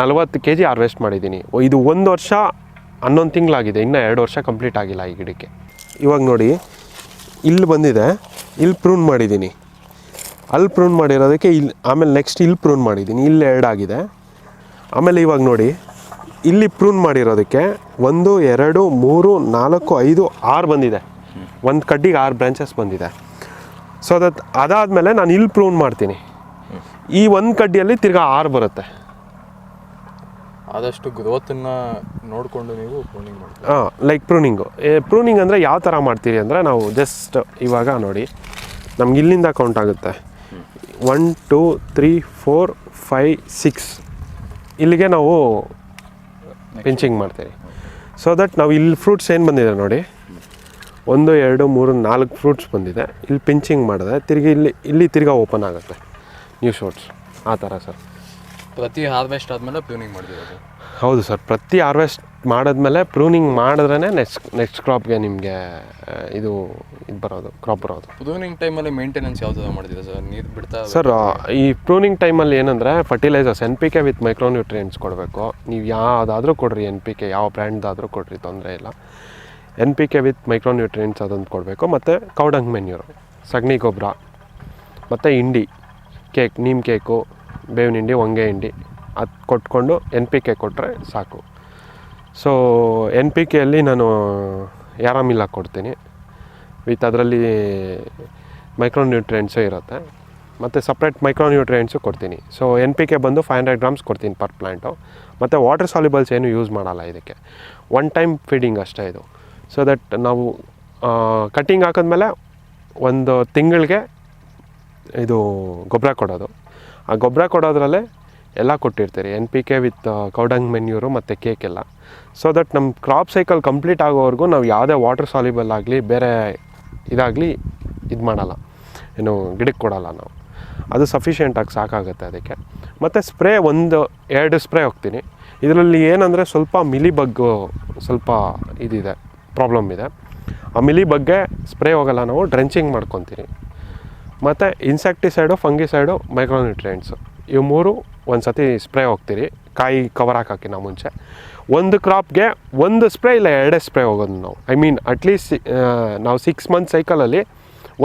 ನಲ್ವತ್ತು ಕೆ ಜಿ ಹಾರ್ವೆಸ್ಟ್ ಮಾಡಿದ್ದೀನಿ ಇದು ಒಂದು ವರ್ಷ ಹನ್ನೊಂದು ತಿಂಗಳಾಗಿದೆ ಇನ್ನೂ ಎರಡು ವರ್ಷ ಕಂಪ್ಲೀಟ್ ಆಗಿಲ್ಲ ಈ ಗಿಡಕ್ಕೆ. ಇವಾಗ ನೋಡಿ ಇಲ್ಲಿ ಬಂದಿದೆ ಇಲ್ಲಿ ಪ್ರೂನ್ ಮಾಡಿದ್ದೀನಿ. ಅಲ್ಲಿ ಪ್ರೂನ್ ಮಾಡಿರೋದಕ್ಕೆ ಇಲ್ಲಿ ಆಮೇಲೆ ನೆಕ್ಸ್ಟ್ ಇಲ್ಲಿ ಪ್ರೂನ್ ಮಾಡಿದ್ದೀನಿ ಇಲ್ಲಿ ಎರಡಾಗಿದೆ ಆಮೇಲೆ ಇವಾಗ ನೋಡಿ ಇಲ್ಲಿ ಪ್ರೂನ್ ಮಾಡಿರೋದಕ್ಕೆ ಒಂದು ಎರಡು ಮೂರು ನಾಲ್ಕು ಐದು ಆರು ಬಂದಿದೆ. ಒಂದು ಕಡ್ಡಿಗೆ ಆರು ಬ್ರಾಂಚಸ್ ಬಂದಿದೆ. ಸೊ ದಟ್ ಅದಾದಮೇಲೆ ನಾನು ಇಲ್ಲಿ ಪ್ರೂನ್ ಮಾಡ್ತೀನಿ. ಈ ಒಂದು ಕಡ್ಡಿಯಲ್ಲಿ ತಿರ್ಗಾ ಆರು ಬರುತ್ತೆ. ಆದಷ್ಟು ಗ್ರೋತನ್ನು ನೋಡಿಕೊಂಡು ನೀವು ಪ್ರೂನಿಂಗ್ ಮಾಡ್ತೀವಿ ಹಾಂ ಲೈಕ್ ಪ್ರೂನಿಂಗು ಪ್ರೂನಿಂಗ್ ಅಂದರೆ ಯಾವ ಥರ ಮಾಡ್ತೀರಿ ಅಂದರೆ ನಾವು ಜಸ್ಟ್ ಇವಾಗ ನೋಡಿ ನಮ್ಗೆ ಇಲ್ಲಿಂದ ಕೌಂಟ್ ಆಗುತ್ತೆ. One two three four five six ಇಲ್ಲಿಗೆ ನಾವು ಪಿಂಚಿಂಗ್ ಮಾಡ್ತೀವಿ ಸೊ ದಟ್ ನಾವು ಇಲ್ಲಿ ಫ್ರೂಟ್ಸ್ ಏನು ಬಂದಿದೆ ನೋಡಿ ಒಂದು ಎರಡು ಮೂರು ನಾಲ್ಕು ಫ್ರೂಟ್ಸ್ ಬಂದಿದೆ. ಇಲ್ಲಿ ಪಿಂಚಿಂಗ್ ಮಾಡಿದೆ. ತಿರುಗಿ ಇಲ್ಲಿ ಇಲ್ಲಿ ತಿರ್ಗಾ ಓಪನ್ ಆಗುತ್ತೆ. ನ್ಯೂ ಶೋಟ್ಸ್ ಆ ಥರ ಸರ್. ಪ್ರತಿ ಹಾರ್ವೆಸ್ಟ್ ಆದಮೇಲೆ ಪ್ಯೂನಿಂಗ್ ಮಾಡ್ತಿರೋದು? ಹೌದು ಸರ್. ಪ್ರತಿ ಹಾರ್ವೆಸ್ಟ್ ಮಾಡಿದ್ಮೇಲೆ ಪ್ರೂನಿಂಗ್ ಮಾಡಿದ್ರೇ ನೆಕ್ಸ್ಟ್ ನೆಕ್ಸ್ಟ್ ಕ್ರಾಪ್ಗೆ ನಿಮಗೆ ಇದು ಇದು ಬರೋದು ಕ್ರಾಪ್ ಬರೋದು. ಪ್ರೂನಿಂಗ್ ಟೈಮಲ್ಲಿ ಮೇಂಟೆನೆನ್ಸ್ ಯಾವ ಥರ ಮಾಡ್ತೀರಾ ಸರ್? ನೀರು ಬಿಡ್ತಾ ಸರ್ ಈ ಪ್ರೂನಿಂಗ್ ಟೈಮಲ್ಲಿ ಏನಂದರೆ fertilisers N P K with micronutrients ಕೊಡಬೇಕು. ನೀವು ಯಾವುದಾದ್ರೂ ಕೊಡ್ರಿ ಎನ್ ಪಿ ಕೆ ಯಾವ ಬ್ರ್ಯಾಂಡ್ದಾದರೂ ಕೊಡ್ರಿ ತೊಂದರೆ ಇಲ್ಲ. N P K with micronutrients ಅದೊಂದು ಕೊಡಬೇಕು. ಮತ್ತು ಕೌಡಂಗ್ ಮೆನ್ಯೂರು ಸಗಣಿ ಗೊಬ್ಬರ ಮತ್ತು ಹಿಂಡಿ, ಕೇಕ್, ನೀಮ್ ಕೇಕು, ಬೇವಿನ ಹಿಂಡಿ, ಹೊಂಗೆ ಹಿಂಡಿ, ಅದು ಕೊಟ್ಕೊಂಡು ಎನ್ ಪಿ ಕೆ ಕೊಟ್ಟರೆ ಸಾಕು. ಸೊ ಎನ್ ಪಿ ಕೆಯಲ್ಲಿ ನಾನು ಯಾರಾಮಿಲ್ಲ ಕೊಡ್ತೀನಿ. ವಿತ್ ಅದರಲ್ಲಿ ಮೈಕ್ರೋನ್ಯೂಟ್ರಿಯೆಂಟ್ಸು ಇರುತ್ತೆ. ಮತ್ತು ಸಪ್ರೇಟ್ ಮೈಕ್ರೋನ್ಯೂಟ್ರಿಯೆಂಟ್ಸು ಕೊಡ್ತೀನಿ. ಸೊ ಎನ್ ಪಿ ಕೆ ಬಂದು ಫೈವ್ ಹಂಡ್ರೆಡ್ ಗ್ರಾಮ್ಸ್ ಕೊಡ್ತೀನಿ ಪರ್ ಪ್ಲ್ಯಾಂಟು ಮತ್ತು ವಾಟರ್ ಸಾಲ್ಯುಬಲ್ಸ್ ಏನು ಯೂಸ್ ಮಾಡಲ್ಲ ಇದಕ್ಕೆ. ಒನ್ ಟೈಮ್ ಫೀಡಿಂಗ್ ಅಷ್ಟೇ ಇದು. ಸೊ ದಟ್ ನಾವು ಕಟ್ಟಿಂಗ್ ಹಾಕಿದ್ಮೇಲೆ ಒಂದು ತಿಂಗಳಿಗೆ ಇದು ಗೊಬ್ಬರ ಕೊಡೋದು. ಆ ಗೊಬ್ಬರ ಕೊಡೋದ್ರಲ್ಲೇ ಎಲ್ಲ ಕೊಟ್ಟಿರ್ತೀರಿ. N P K with cow dung manure ಮತ್ತು ಕೇಕ್ ಎಲ್ಲ. ಸೊ ದಟ್ ನಮ್ಮ ಕ್ರಾಪ್ ಸೈಕಲ್ ಕಂಪ್ಲೀಟ್ ಆಗೋವರೆಗೂ ನಾವು ಯಾವುದೇ ವಾಟರ್ ಸಾಲಿಬಲ್ ಆಗಲಿ, ಬೇರೆ ಇದಾಗಲಿ ಇದು ಮಾಡಲ್ಲ. ಏನು ಗಿಡಕ್ಕೆ ಕೊಡಲ್ಲ ನಾವು. ಅದು ಸಫಿಷಿಯೆಂಟಾಗಿ ಸಾಕಾಗುತ್ತೆ ಅದಕ್ಕೆ. ಮತ್ತು ಸ್ಪ್ರೇ ಒಂದು, ಎರಡು ಸ್ಪ್ರೇ ಹೋಗ್ತೀನಿ. ಇದರಲ್ಲಿ ಏನಂದರೆ ಸ್ವಲ್ಪ ಮಿಲಿ ಬಗ್ಗು ಸ್ವಲ್ಪ ಇದಿದೆ. ಪ್ರಾಬ್ಲಮ್ ಇದೆ. ಆ ಮಿಲಿ ಬಗ್ಗೆ ಸ್ಪ್ರೇ ಹೋಗಲ್ಲ, ನಾವು ಡ್ರೆಂಚಿಂಗ್ ಮಾಡ್ಕೊತೀನಿ ಮತ್ತು ಇನ್ಸೆಕ್ಟಿಸೈಡು ಫಂಗಿಸೈಡು ಮೈಕ್ರೋನ್ಯೂಟ್ರಿಯೆಂಟ್ಸು ಇವು ಮೂರು ಒಂದು ಸತಿ ಸ್ಪ್ರೇ ಹೋಗ್ತೀರಿ. ಕಾಯಿ ಕವರ್ ಹಾಕೋಕ್ಕಿಂತ ಮುಂಚೆ. ಒಂದು ಕ್ರಾಪ್ಗೆ ಒಂದು ಸ್ಪ್ರೇ ಇಲ್ಲ, ಎರಡೇ ಸ್ಪ್ರೇ ಹೋಗೋದು ನಾವು. ಐ ಮೀನ್ ಅಟ್ಲೀಸ್ಟ್ ನಾವು ಸಿಕ್ಸ್ ಮಂತ್ ಸೈಕಲಲ್ಲಿ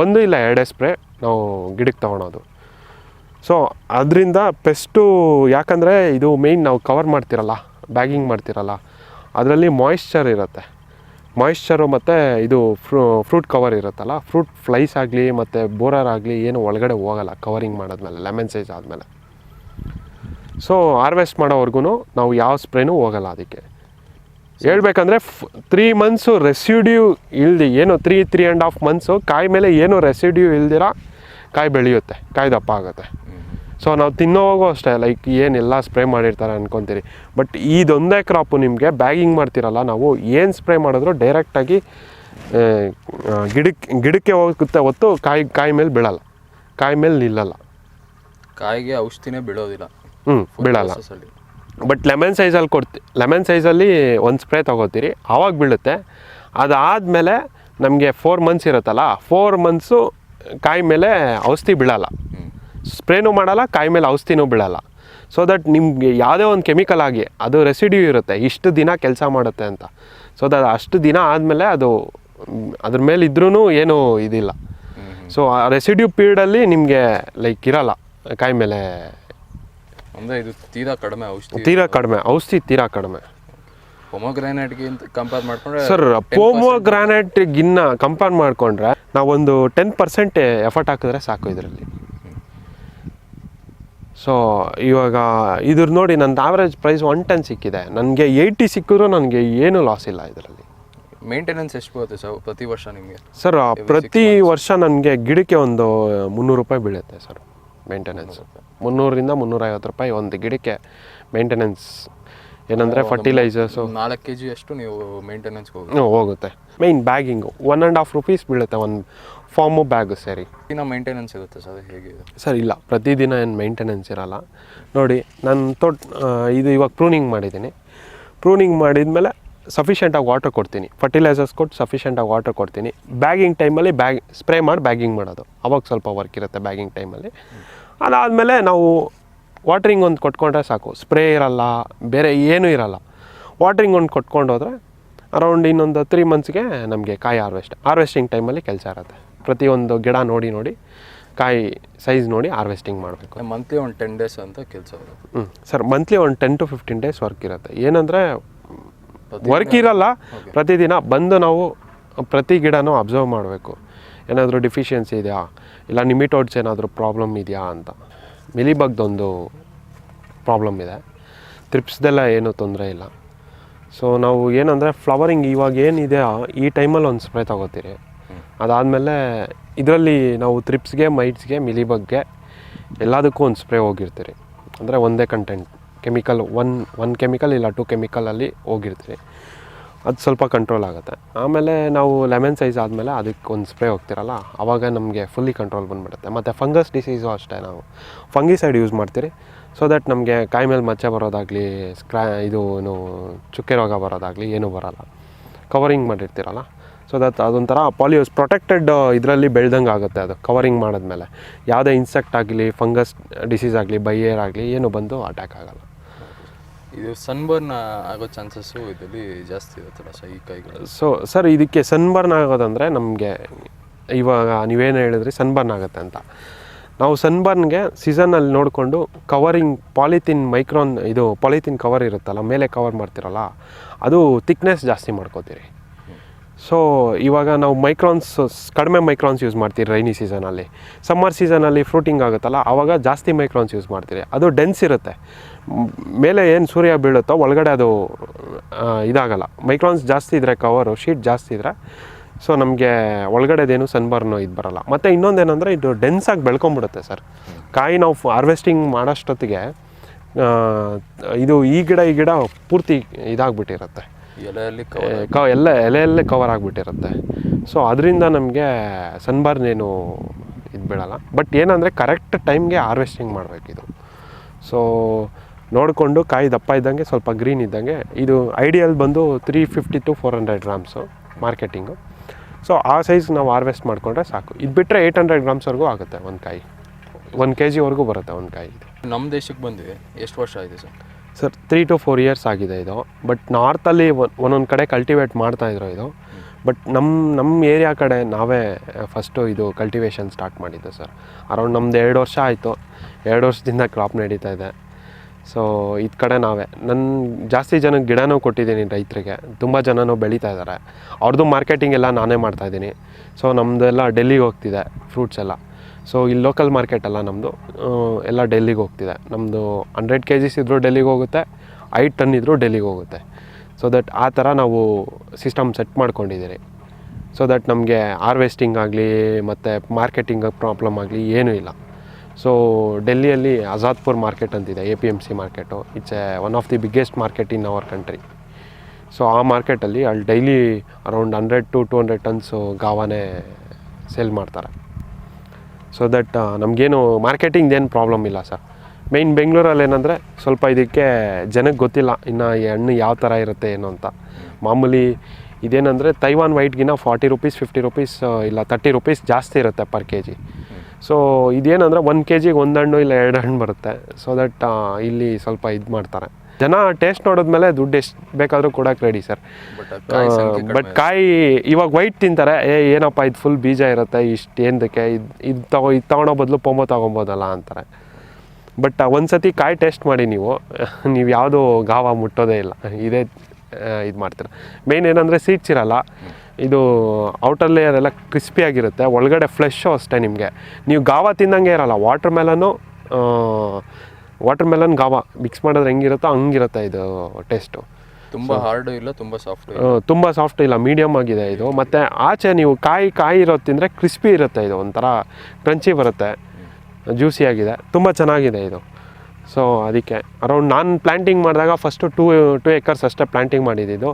ಒಂದು ಇಲ್ಲ, ಎರಡೇ ಸ್ಪ್ರೇ ನಾವು ಗಿಡಕ್ಕೆ ತೊಗೊಳೋದು. ಸೊ ಅದರಿಂದ ಪೆಸ್ಟು ಯಾಕಂದರೆ ಇದು ಮೇಯ್ನ್ ನಾವು ಕವರ್ ಮಾಡ್ತಿರಲ್ಲ ಬ್ಯಾಗಿಂಗ್ ಮಾಡ್ತಿರಲ್ಲ, ಅದರಲ್ಲಿ ಮಾಯಿಶ್ಚರ್ ಇರುತ್ತೆ. ಮಾಯಿಶ್ಚರು ಮತ್ತು ಇದು ಫ್ರೂ ಫ್ರೂಟ್ ಕವರ್ ಇರುತ್ತಲ್ಲ ಫ್ರೂಟ್ ಫ್ಲೈಸ್ ಆಗಲಿ ಮತ್ತು ಬೋರರ್ ಆಗಲಿ ಏನು ಒಳಗಡೆ ಹೋಗಲ್ಲ ಕವರಿಂಗ್ ಮಾಡಿದ್ಮೇಲೆ ಲೆಮನ್ ಸೈಜ್ ಆದಮೇಲೆ. ಸೊ ಹಾರ್ವೆಸ್ಟ್ ಮಾಡೋವರೆಗೂ ನಾವು ಯಾವ ಸ್ಪ್ರೇನೂ ಹೋಗಲ್ಲ ಅದಕ್ಕೆ. ಹೇಳ್ಬೇಕಂದ್ರೆ ತ್ರೀ ಮಂತ್ಸು ರೆಸಿಡ್ಯೂ ಇಲ್ದಿ, ಏನು three three and half months ಕಾಯಿ ಮೇಲೆ ಏನು ರೆಸಿಡ್ಯೂ ಇಲ್ದಿರ ಕಾಯಿ ಬೆಳೆಯುತ್ತೆ, ಕಾಯಿ ದಪ್ಪ ಆಗುತ್ತೆ. ಸೊ ನಾವು ತಿನ್ನೋವಾಗೂ ಅಷ್ಟೇ ಲೈಕ್ ಏನೆಲ್ಲ ಸ್ಪ್ರೇ ಮಾಡಿರ್ತಾರೆ ಅನ್ಕೊಂತೀರಿ. ಬಟ್ ಇದೊಂದೇ ಕ್ರಾಪು ನಿಮಗೆ ಬ್ಯಾಗಿಂಗ್ ಮಾಡ್ತಿರಲ್ಲ ನಾವು ಏನು ಸ್ಪ್ರೇ ಮಾಡಿದ್ರು ಡೈರೆಕ್ಟಾಗಿ ಗಿಡಕ್ಕೆ ಗಿಡಕ್ಕೆ ಹೋಗುತ್ತೆ ಹೊತ್ತು ಕಾಯಿ ಕಾಯಿ ಮೇಲೆ ಬೀಳಲ್ಲ. ಕಾಯಿ ಮೇಲೆ ನಿಲ್ಲಲ್ಲ. ಕಾಯಿಗೆ ಔಷಧಿನೇ ಬಿಡೋದಿಲ್ಲ ಹ್ಞೂ ಬೀಳಲ್ಲ. ಬಟ್ ಲೆಮನ್ ಸೈಜಲ್ಲಿ ಕೊಡ್ತಿ ಲೆಮನ್ ಸೈಜಲ್ಲಿ ಒಂದು ಸ್ಪ್ರೇ ತೊಗೋತೀರಿ ಆವಾಗ ಬೀಳುತ್ತೆ. ಅದಾದಮೇಲೆ ನಮಗೆ ಫೋರ್ ಮಂತ್ಸ್ ಇರುತ್ತಲ್ಲ ಫೋರ್ ಮಂತ್ಸು ಕಾಯಿ ಮೇಲೆ ಔಷಧಿ ಬೀಳಲ್ಲ. ಸ್ಪ್ರೇನೂ ಮಾಡಲ್ಲ ಕಾಯಿ ಮೇಲೆ ಔಷಧಿನೂ ಬೀಳಲ್ಲ. ಸೊ ದಟ್ ನಿಮಗೆ ಯಾವುದೇ ಒಂದು ಕೆಮಿಕಲ್ ಆಗಿ ಅದು ರೆಸಿಡ್ಯೂ ಇರುತ್ತೆ ಇಷ್ಟು ದಿನ ಕೆಲಸ ಮಾಡುತ್ತೆ ಅಂತ. ಸೊ ದಟ್ ಅಷ್ಟು ದಿನ ಆದಮೇಲೆ ಅದು ಅದ್ರ ಮೇಲೆ ಇದ್ರೂ ಏನೂ ಇದಿಲ್ಲ. ಸೊ ಆ ರೆಸಿಡ್ಯೂ ಪೀರಿಯಡಲ್ಲಿ ನಿಮಗೆ ಲೈಕ್ ಇರಲ್ಲ ಕಾಯಿ ಮೇಲೆ. ಅಂದರೆ ಇದು ತೀರಾ ಕಡಿಮೆ ಔಷಧಿ ತೀರಾ ಕಡಿಮೆ ಔಷಧಿ ತೀರಾ ಕಡಿಮೆ. ಪೊಮೊಗ್ರಾನೇಟ್ಗಿಂತ ಕಂಪೇರ್ ಮಾಡ್ಕೊಂಡ್ರೆ ಸರ್ ಕಂಪೇರ್ ಮಾಡಿಕೊಂಡ್ರೆ ನಾವೊಂದು ಟೆನ್ ಪರ್ಸೆಂಟ್ ಎಫರ್ಟ್ ಹಾಕಿದ್ರೆ ಸಾಕು ಇದರಲ್ಲಿ. ಸೊ ಇವಾಗ ಇದ್ರ ನೋಡಿ ನಂದು ಆವ್ರೇಜ್ ಪ್ರೈಸ್ ಒನ್ ಟೆನ್ ಸಿಕ್ಕಿದೆ. ನನಗೆ ಏಯ್ಟಿ ಸಿಕ್ಕಿದ್ರು ನನಗೆ ಏನೂ ಲಾಸ್ ಇಲ್ಲ ಇದರಲ್ಲಿ. ಮೇಂಟೆನೆನ್ಸ್ ಎಷ್ಟು ಬರುತ್ತೆ ಸರ್ ಪ್ರತಿ ವರ್ಷ ನಿಮಗೆ? ಸರ್ ಪ್ರತಿ ವರ್ಷ ನನಗೆ ಗಿಡಕ್ಕೆ ಒಂದು ಮುನ್ನೂರು ರೂಪಾಯಿ ಬೀಳುತ್ತೆ ಸರ್ ಮೇಂಟೆನೆನ್ಸ್ ಮುನ್ನೂರಿಂದ ಮುನ್ನೂರೈವತ್ತು ರೂಪಾಯಿ ಒಂದು ಗಿಡಕ್ಕೆ ಮೇಂಟೆನೆನ್ಸ್ ಏನಂದರೆ ಫರ್ಟಿಲೈಸರ್ಸು ನಾಲ್ಕು ಕೆ ಜಿ ಅಷ್ಟು ನೀವು ಮೇಂಟೆನೆನ್ಸ್ಗೆ ಹೋಗಿ ಹೋಗುತ್ತೆ. Main bagging one and half rupees ಬೀಳುತ್ತೆ ಒಂದು ಫಾರ್ಮು ಬ್ಯಾಗು ಸರಿ. ದಿನ ಮೇಂಟೆನೆನ್ಸ್ ಇರುತ್ತೆ ಸರ್ ಹೇಗೆ? ಸರ್ ಇಲ್ಲ. ಪ್ರತಿದಿನ ಏನು ಮೇಂಟೆನೆನ್ಸ್ ಇರಲ್ಲ. ನೋಡಿ ನಾನು ತೋಟ ಇದು ಇವಾಗ ಪ್ರೂನಿಂಗ್ ಮಾಡಿದ್ದೀನಿ. ಪ್ರೂನಿಂಗ್ ಮಾಡಿದ್ಮೇಲೆ ಸಫಿಷಿಯೆಂಟಾಗಿ ವಾಟರ್ ಕೊಡ್ತೀನಿ. ಫರ್ಟಿಲೈಸರ್ಸ್ ಕೊಟ್ಟು ಸಫಿಷಿಯೆಂಟಾಗಿ ವಾಟರ್ ಕೊಡ್ತೀನಿ. ಬ್ಯಾಗಿಂಗ್ ಟೈಮಲ್ಲಿ ಬ್ಯಾಗ್ ಸ್ಪ್ರೇ ಮಾಡಿ ಬ್ಯಾಗಿಂಗ್ ಮಾಡೋದು. ಅವಾಗ ಸ್ವಲ್ಪ ವರ್ಕ್ ಇರುತ್ತೆ ಬ್ಯಾಗಿಂಗ್ ಟೈಮಲ್ಲಿ ಅದಾದಮೇಲೆ ನಾವು ವಾಟ್ರಿಂಗ್ ಒಂದು ಕೊಟ್ಕೊಂಡ್ರೆ ಸಾಕು. ಸ್ಪ್ರೇ ಇರಲ್ಲ ಬೇರೆ ಏನೂ ಇರಲ್ಲ. ವಾಟ್ರಿಂಗ್ ಒಂದು ಕೊಟ್ಕೊಂಡು ಹೋದ್ರೆ ಅರೌಂಡ್ ಇನ್ನೊಂದು ತ್ರೀ ಮಂತ್ಸ್ಗೆ ನಮಗೆ ಕಾಯಿ ಹಾರ್ವೆಸ್ಟ್ ಹಾರ್ವೆಸ್ಟಿಂಗ್ ಟೈಮಲ್ಲಿ ಕೆಲಸ ಇರುತ್ತೆ. ಪ್ರತಿಯೊಂದು ಗಿಡ ನೋಡಿ ನೋಡಿ ಕಾಯಿ ಸೈಜ್ ನೋಡಿ ಹಾರ್ವೆಸ್ಟಿಂಗ್ ಮಾಡಬೇಕು. ಮಂತ್ಲಿ ಒಂದು ಟೆನ್ ಡೇಸ್ ಅಂತ ಕೆಲಸ ಹ್ಞೂ ಸರ್ ಮಂತ್ಲಿ ಒಂದು ten to fifteen days work ಇರುತ್ತೆ. ಏನಂದರೆ ವರ್ಕ್ ಇರಲ್ಲ. ಪ್ರತಿದಿನ ಬಂದು ನಾವು ಪ್ರತಿ ಗಿಡನೂ ಅಬ್ಸರ್ವ್ ಮಾಡಬೇಕು. ಏನಾದರೂ ಡಿಫಿಷಿಯನ್ಸಿ ಇದೆಯಾ? ಇಲ್ಲ ನಿಮಿಟೋಡ್ಸ್ ಏನಾದರೂ ಪ್ರಾಬ್ಲಮ್ ಇದೆಯಾ ಅಂತ. ಮಿಲಿಬಗ್ದೊಂದು ಪ್ರಾಬ್ಲಮ್ ಇದೆ. ತ್ರಿಪ್ಸ್ದೆಲ್ಲ ಏನೂ ತೊಂದರೆ ಇಲ್ಲ. ಸೊ ನಾವು ಏನಂದರೆ ಫ್ಲವರಿಂಗ್ ಇವಾಗ ಏನಿದೆಯಾ ಈ ಟೈಮಲ್ಲಿ ಒಂದು ಸ್ಪ್ರೇ ತಗೋತೀರಿ. ಅದಾದಮೇಲೆ ಇದರಲ್ಲಿ ನಾವು ತ್ರಿಪ್ಸ್ಗೆ ಮೈಟ್ಸ್ಗೆ ಮಿಲಿಬಗ್ಗೆ ಎಲ್ಲದಕ್ಕೂ ಒಂದು ಸ್ಪ್ರೇ ಹೋಗಿರ್ತೀರಿ. ಅಂದರೆ ಒಂದೇ content chemical one one chemical ಇಲ್ಲ ಟು ಕೆಮಿಕಲಲ್ಲಿ ಹೋಗಿರ್ತೀರಿ. ಅದು ಸ್ವಲ್ಪ ಕಂಟ್ರೋಲ್ ಆಗುತ್ತೆ. ಆಮೇಲೆ ನಾವು ಲೆಮನ್ ಸೈಜ್ ಆದಮೇಲೆ ಅದಕ್ಕೆ ಒಂದು ಸ್ಪ್ರೇ ಹೋಗ್ತಿರಲ್ಲ ಆವಾಗ ನಮಗೆ ಫುಲ್ಲಿ ಕಂಟ್ರೋಲ್ ಬಂದುಬಿಡುತ್ತೆ. ಮತ್ತು ಫಂಗಸ್ ಡಿಸೀಸು ಅಷ್ಟೇ ನಾವು. ಫಂಗಿಸೈಡ್ ಯೂಸ್ ಮಾಡ್ತೀರಿ. ಸೊ ದಟ್ ನಮಗೆ ಕಾಯಿ ಮೇಲೆ ಮಚ್ಚೆ ಬರೋದಾಗಲಿ ಸ್ಕ್ರಾ ಇದು ಚುಕ್ಕೆ ರೋಗ ಬರೋದಾಗಲಿ ಏನೂ ಬರಲ್ಲ. ಕವರಿಂಗ್ ಮಾಡಿರ್ತೀರಲ್ಲ? ಸೊ ದಟ್ ಅದೊಂಥರ ಪಾಲಿಯೋಸ್ ಪ್ರೊಟೆಕ್ಟೆಡ್ ಇದರಲ್ಲಿ ಬೆಳ್ದಂಗೆ ಆಗುತ್ತೆ ಅದು ಕವರಿಂಗ್ ಮಾಡಿದ್ಮೇಲೆ. ಯಾವುದೇ ಇನ್ಸೆಕ್ಟ್ ಆಗಲಿ ಫಂಗಸ್ ಡಿಸೀಸ್ ಆಗಲಿ ಬೈಯರ್ ಆಗಲಿ ಏನು ಬಂದು ಅಟ್ಯಾಕ್ ಆಗಲ್ಲ. ಇದು ಸನ್ಬರ್ನ್ ಆಗೋ ಚಾನ್ಸಸ್ಸು ಇದರಲ್ಲಿ ಜಾಸ್ತಿ ಇರುತ್ತಲ್ಲ ಸೊ ಈ ಕೈಗಳು? ಸೊ ಸರ್ ಇದಕ್ಕೆ ಸನ್ಬರ್ನ್ ಆಗೋದಂದರೆ ನಮಗೆ ಇವಾಗ ನೀವೇನು ಹೇಳಿದ್ರಿ ಸನ್ಬರ್ನ್ ಆಗುತ್ತೆ ಅಂತ. ನಾವು ಸನ್ಬರ್ನ್ಗೆ ಸೀಸನಲ್ಲಿ ನೋಡಿಕೊಂಡು ಕವರಿಂಗ್ ಪಾಲಿಥಿನ್ ಮೈಕ್ರೋನ್ ಇದು ಪಾಲಿಥಿನ್ ಕವರ್ ಇರುತ್ತಲ್ಲ ಮೇಲೆ ಕವರ್ ಮಾಡ್ತಿರಲ್ಲ ಅದು ತಿಕ್ನೆಸ್ ಜಾಸ್ತಿ ಮಾಡ್ಕೋತೀರಿ. ಸೊ ಇವಾಗ ನಾವು ಮೈಕ್ರಾನ್ಸ್ ಕಡಿಮೆ ಮೈಕ್ರಾನ್ಸ್ ಯೂಸ್ ಮಾಡ್ತೀರಿ ರೈನಿ ಸೀಸನಲ್ಲಿ ಸಮ್ಮರ್ ಸೀಸನಲ್ಲಿ ಫ್ರೂಟಿಂಗ್ ಆಗುತ್ತಲ್ಲ ಆವಾಗ ಜಾಸ್ತಿ ಮೈಕ್ರಾನ್ಸ್ ಯೂಸ್ ಮಾಡ್ತೀರಿ. ಅದು ಡೆನ್ಸ್ ಇರುತ್ತೆ. ಮೇಲೆ ಏನು ಸೂರ್ಯ ಬೀಳುತ್ತೋ ಒಳಗಡೆ ಅದು ಇದಾಗಲ್ಲ. ಮೈಕ್ರಾನ್ಸ್ ಜಾಸ್ತಿ ಇದ್ದರೆ ಕವರು ಶೀಟ್ ಜಾಸ್ತಿ ಇದ್ದರೆ ಸೊ ನಮಗೆ ಒಳಗಡೆದೇನು ಸನ್ಬರ್ನು ಇದು ಬರಲ್ಲ. ಮತ್ತು ಇನ್ನೊಂದೇನೆಂದರೆ ಇದು ಡೆನ್ಸಾಗಿ ಬೆಳ್ಕೊಂಬಿಡುತ್ತೆ ಸರ್ ಕಾಯಿ ನಾವು ಹಾರ್ವೆಸ್ಟಿಂಗ್ ಮಾಡೋಷ್ಟೊತ್ತಿಗೆ ಇದು ಈ ಗಿಡ ಈ ಗಿಡ ಪೂರ್ತಿ ಇದಾಗ್ಬಿಟ್ಟಿರುತ್ತೆ. ಎಲೆಯಲ್ಲಿ ಕವ ಎಲ್ಲ ಎಲೆಯಲ್ಲೇ ಕವರ್ ಆಗಿಬಿಟ್ಟಿರುತ್ತೆ. ಸೊ ಅದರಿಂದ ನಮಗೆ ಸನ್ಬರ್ನ್ ಏನು ಇದು ಬೀಳಲ್ಲ. ಬಟ್ ಏನಂದರೆ ಕರೆಕ್ಟ್ ಟೈಮ್ಗೆ ಹಾರ್ವೆಸ್ಟಿಂಗ್ ಮಾಡಬೇಕಿದು ಸೊ ನೋಡಿಕೊಂಡು ಕಾಯಿ ದಪ್ಪ ಇದ್ದಂಗೆ ಸ್ವಲ್ಪ ಗ್ರೀನ್ ಇದ್ದಂಗೆ ಇದು ಐಡಿಯಲ್ ಬಂದು three fifty to four hundred grams marketing so ಆ ಸೈಜ್ ನಾವು ಹಾರ್ವೆಸ್ಟ್ ಮಾಡಿಕೊಂಡ್ರೆ ಸಾಕು. ಇದು ಬಿಟ್ಟರೆ ಏಯ್ಟ್ ಹಂಡ್ರೆಡ್ ಗ್ರಾಮ್ಸ್ವರೆಗೂ ಆಗುತ್ತೆ ಒಂದು ಕಾಯಿ. ಒಂದು ಕೆ ಜಿವರೆಗೂ ಬರುತ್ತೆ ಒಂದು ಕಾಯಿ ಇದು. ನಮ್ಮ ದೇಶಕ್ಕೆ ಬಂದಿದೆ. ಎಷ್ಟು ವರ್ಷ ಆಯಿತು sir? Sir three to four years ಆಗಿದೆ ಇದು. ಬಟ್ ನಾರ್ತಲ್ಲಿ ಒಂದೊಂದು ಕಡೆ ಕಲ್ಟಿವೇಟ್ ಮಾಡ್ತಾಯಿದ್ರು ಇದು. ಬಟ್ ನಮ್ಮ ನಮ್ಮ ಏರಿಯಾ ಕಡೆ ನಾವೇ ಫಸ್ಟು ಇದು ಕಲ್ಟಿವೇಷನ್ ಸ್ಟಾರ್ಟ್ ಮಾಡಿದ್ದು ಸರ್. ಅರೌಂಡ್ ನಮ್ದು ಎರಡು ವರ್ಷ ಆಯಿತು. ಎರಡು ವರ್ಷದಿಂದ ಕ್ರಾಪ್ ನಡೀತಾ ಇದೆ. ಸೊ ಇದು ಕಡೆ ನಾವೇ. ನನ್ನ ಜಾಸ್ತಿ ಜನಕ್ಕೆ ಗಿಡನೂ ಕೊಟ್ಟಿದ್ದೀನಿ ರೈತರಿಗೆ. ತುಂಬ ಜನನೂ ಬೆಳೀತಾ ಇದ್ದಾರೆ ಅವ್ರದ್ದು ಮಾರ್ಕೆಟಿಂಗ್ ಎಲ್ಲ ನಾನೇ ಮಾಡ್ತಾಯಿದ್ದೀನಿ ಸೊ ನಮ್ಮದೆಲ್ಲ ಡೆಲ್ಲಿಗೆ ಹೋಗ್ತಿದೆ ಫ್ರೂಟ್ಸ್ ಎಲ್ಲ. ಸೊ ಇಲ್ಲಿ ಲೋಕಲ್ ಮಾರ್ಕೆಟ್ ಅಲ್ಲ ನಮ್ಮದು ಎಲ್ಲ ಡೆಲ್ಲಿಗೆ ಹೋಗ್ತಿದೆ. ನಮ್ಮದು ಹಂಡ್ರೆಡ್ ಕೆ ಜಿಸ್ ಇದ್ದರೂ ಡೆಲ್ಲಿಗೆ ಹೋಗುತ್ತೆ, ಐದು ಟನ್ ಇದ್ದರೂ ಡೆಲ್ಲಿಗೆ ಹೋಗುತ್ತೆ. ಸೊ ದಟ್ ಆ ಥರ ನಾವು ಸಿಸ್ಟಮ್ ಸೆಟ್ ಮಾಡ್ಕೊಂಡಿದ್ದೀರಿ. ಸೊ ದಟ್ ನಮಗೆ ಹಾರ್ವೆಸ್ಟಿಂಗ್ ಆಗಲಿ, ಮತ್ತು ಮಾರ್ಕೆಟಿಂಗ್ ಪ್ರಾಬ್ಲಮ್ ಆಗಲಿ ಏನೂ ಇಲ್ಲ. ಸೊ ಡೆಲ್ಲಿಯಲ್ಲಿ ಆಜಾದ್ಪುರ್ ಮಾರ್ಕೆಟ್ ಅಂತಿದೆ A P M C market it's a one of the biggest market in our country so ಆ ಮಾರ್ಕೆಟಲ್ಲಿ ಅಲ್ಲಿ daily around hundred to two hundred tons ಗಾವಾನೇ sale ಮಾಡ್ತಾರೆ. ಸೊ ದಟ್ ನಮಗೇನು ಮಾರ್ಕೆಟಿಂಗ್ ಏನು ಪ್ರಾಬ್ಲಮ್ ಇಲ್ಲ ಸರ್ ಮೇಯ್ನ್ ಬೆಂಗಳೂರಲ್ಲಿ ಏನಂದರೆ ಸ್ವಲ್ಪ ಇದಕ್ಕೆ ಜನಕ್ಕೆ ಗೊತ್ತಿಲ್ಲ ಇನ್ನು ಈ ಹಣ್ಣು ಯಾವ ಥರ ಇರುತ್ತೆ ಏನು ಅಂತ. ಮಾಮೂಲಿ ಇದೇನಂದರೆ ತೈವಾನ್ ವೈಟ್ಗಿನ ಫಾರ್ಟಿ ರುಪೀಸ್ ಫಿಫ್ಟಿ ರುಪೀಸ್ ಇಲ್ಲ ತರ್ಟಿ ರುಪೀಸ್ ಜಾಸ್ತಿ ಇರುತ್ತೆ ಪರ್ ಕೆ ಜಿ ಸೊ ಇದೇನಂದರೆ ಒಂದು ಕೆ ಜಿಗೆ ಒಂದು ಹಣ್ಣು ಇಲ್ಲ ಎರಡು ಹಣ್ಣು ಬರುತ್ತೆ. ಸೊ ದಟ್ ಇಲ್ಲಿ ಸ್ವಲ್ಪ ಇದು ಮಾಡ್ತಾರೆ. ಜನ ಟೇಸ್ಟ್ ನೋಡಿದ್ಮೇಲೆ ದುಡ್ಡು ಎಷ್ಟು ಬೇಕಾದರೂ ಕೊಡೋಕೆ ರೆಡಿ ಸರ್ ಬಟ್ ಕಾಯಿ ಇವಾಗ ವೈಟ್ ತಿಂತಾರೆ. ಏ ಏನಪ್ಪ ಇದು ಫುಲ್ ಬೀಜ ಇರುತ್ತೆ ಇಷ್ಟು ಏನಕ್ಕೆ ಇದು ಇದು ತಗೋ ಇದು ತೊಗೊಳೋ ಬದಲು ಪೊಂಬೋ ತೊಗೊಬೋದಲ್ಲ ಅಂತಾರೆ. ಬಟ್ ಒಂದ್ಸತಿ ಕಾಯಿ ಟೇಸ್ಟ್ ಮಾಡಿ ನೀವು ನೀವು ಯಾವುದು ಗಾವ ಮುಟ್ಟೋದೇ ಇಲ್ಲ. ಇದೇ ಇದು ಮಾಡ್ತೀರ. ಮೇಯ್ನ್ ಏನಂದರೆ ಸೀಟ್ಸ್ ಇರಲ್ಲ. ಇದು ಔಟರ್ ಲೇಯರ್ ಎಲ್ಲ ಕ್ರಿಸ್ಪಿಯಾಗಿರುತ್ತೆ ಒಳಗಡೆ ಫ್ಲೆಶ್ಶು ಅಷ್ಟೇ ನಿಮಗೆ. ನೀವು ಗಾವ ತಿಂದಂಗೆ ಇರಲ್ಲ. Watermelon watermelon guava mix ಮಾಡಿದ್ರೆ ಹೆಂಗಿರುತ್ತೋ ಹಂಗಿರುತ್ತೆ ಇದು ಟೇಸ್ಟು ತುಂಬ ಹಾರ್ಡು ಇಲ್ಲ ತುಂಬ ಸಾಫ್ಟ್ ತುಂಬ ಸಾಫ್ಟ್ ಇಲ್ಲ ಮೀಡಿಯಮ್ ಆಗಿದೆ ಇದು. ಮತ್ತು ಆಚೆ ನೀವು ಕಾಯಿ ಕಾಯಿ ಇರೋದು ತಿಂದರೆ ಕ್ರಿಸ್ಪಿ ಇರುತ್ತೆ ಇದು ಒಂಥರ ಕ್ರಂಚಿ ಬರುತ್ತೆ. ಜ್ಯೂಸಿ ಆಗಿದೆ. ತುಂಬ ಚೆನ್ನಾಗಿದೆ ಇದು. ಸೊ ಅದಕ್ಕೆ ಅರೌಂಡ್ ನಾನು ಪ್ಲ್ಯಾಂಟಿಂಗ್ ಮಾಡಿದಾಗ ಫಸ್ಟು ಟೂ ಟೂ ಏಕರ್ಸ್ ಅಷ್ಟೇ ಪ್ಲ್ಯಾಂಟಿಂಗ್ ಮಾಡಿದ್ದು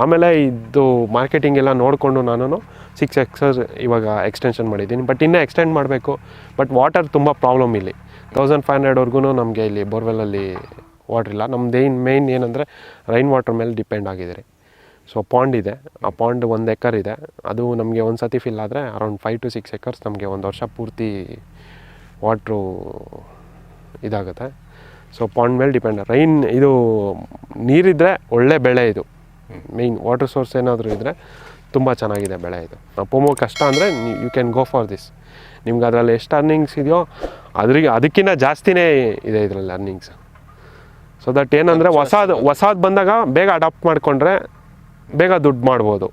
ಆಮೇಲೆ ಇದು ಮಾರ್ಕೆಟಿಂಗ್ ಎಲ್ಲ ನೋಡಿಕೊಂಡು ನಾನು ಸಿಕ್ಸ್ ಎಕ್ಸರ್ ಇವಾಗ ಎಕ್ಸ್ಟೆನ್ಷನ್ ಮಾಡಿದ್ದೀನಿ. ಬಟ್ ಇನ್ನೂ ಎಕ್ಸ್ಟೆಂಡ್ ಮಾಡಬೇಕು. ಬಟ್ ವಾಟರ್ ತುಂಬ ಪ್ರಾಬ್ಲಮ್ ಇಲ್ಲಿ. ತೌಸಂಡ್ ಫೈವ್ ಹಂಡ್ರೆಡ್ವರೆಗೂ ನಮಗೆ ಇಲ್ಲಿ ಬೋರ್ವೆಲಲ್ಲಿ ವಾಟ್ರ್ ಇಲ್ಲ. ನಮ್ಮದು ಏನು ಮೇಯ್ನ್ ಏನಂದರೆ ರೈನ್ ವಾಟರ್ ಮೇಲೆ ಡಿಪೆಂಡ್ ಆಗಿದ್ದೀರಿ. ಸೊ ಪಾಂಡ್ ಇದೆ. ಆ ಪಾಂಡ್ ಒಂದು ಎಕರ್ ಇದೆ. ಅದು ನಮಗೆ ಒಂದು ಸತಿ ಫಿಲ್ ಆದರೆ around five to six acres ನಮಗೆ ಒಂದು ವರ್ಷ ಪೂರ್ತಿ ವಾಟ್ರು ಇದಾಗುತ್ತೆ. ಸೊ ಪಾಂಡ್ ಮೇಲೆ ಡಿಪೆಂಡ್ ರೈನ್ ಇದು ನೀರಿದ್ದರೆ ಒಳ್ಳೆ ಬೆಳೆ ಇದು. ಮೇಯ್ನ್ ವಾಟರ್ ಸೋರ್ಸ್ ಏನಾದರೂ ಇದ್ದರೆ ತುಂಬ ಚೆನ್ನಾಗಿದೆ ಬೆಳೆ ಇದು. ಪೊಮೋ ಕಷ್ಟ ಅಂದರೆ you can go for this ನಿಮ್ಗೆ ಅದರಲ್ಲಿ ಎಷ್ಟು ಅರ್ನಿಂಗ್ಸ್ ಇದೆಯೋ ಅದ್ರಿಗೆ ಅದಕ್ಕಿಂತ ಜಾಸ್ತಿನೇ ಇದೆ ಇದರಲ್ಲಿ ಅರ್ನಿಂಗ್ಸ್ ಸೊ ದಟ್ ಏನಂದರೆ ಹೊಸದು ಹೊಸದು ಬಂದಾಗ ಬೇಗ ಅಡಾಪ್ಟ್ ಮಾಡಿಕೊಂಡ್ರೆ ಬೇಗ ದುಡ್ಡು ಮಾಡ್ಬೋದು.